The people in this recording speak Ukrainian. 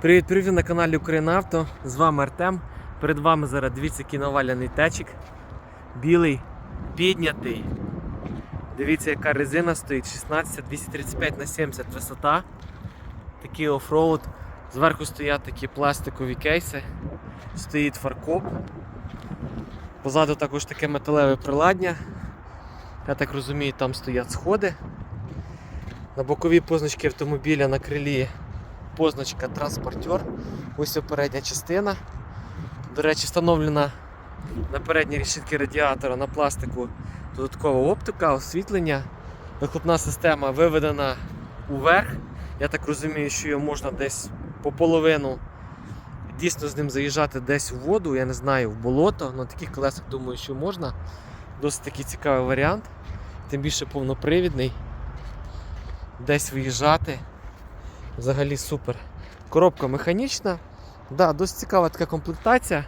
Привіт, привіт на каналі Українавто. З вами Артем. Перед вами зараз дивіться який наваляний течик. Білий, піднятий. Дивіться, яка резина стоїть 16 235 на 70 висота. Такий офроуд. Зверху стоять такі пластикові кейси. Стоїть фаркоп. Позаду також таке металеве приладдя. Я так розумію, там стоять сходи. На боковій позначці автомобіля на крилі позначка транспортер. Ось передня частина. До речі, встановлена на передній решітці радіатора на пластику додаткова оптика, освітлення. Вихлопна система виведена уверх. Я так розумію, що її можна десь по половину дійсно з ним заїжджати десь у воду, я не знаю, в болото. На таких колесах думаю, що можна. Досить такий цікавий варіант. Тим більше повнопривідний. Десь виїжджати. Взагалі супер. Коробка механічна. Да, досить цікава така комплектація.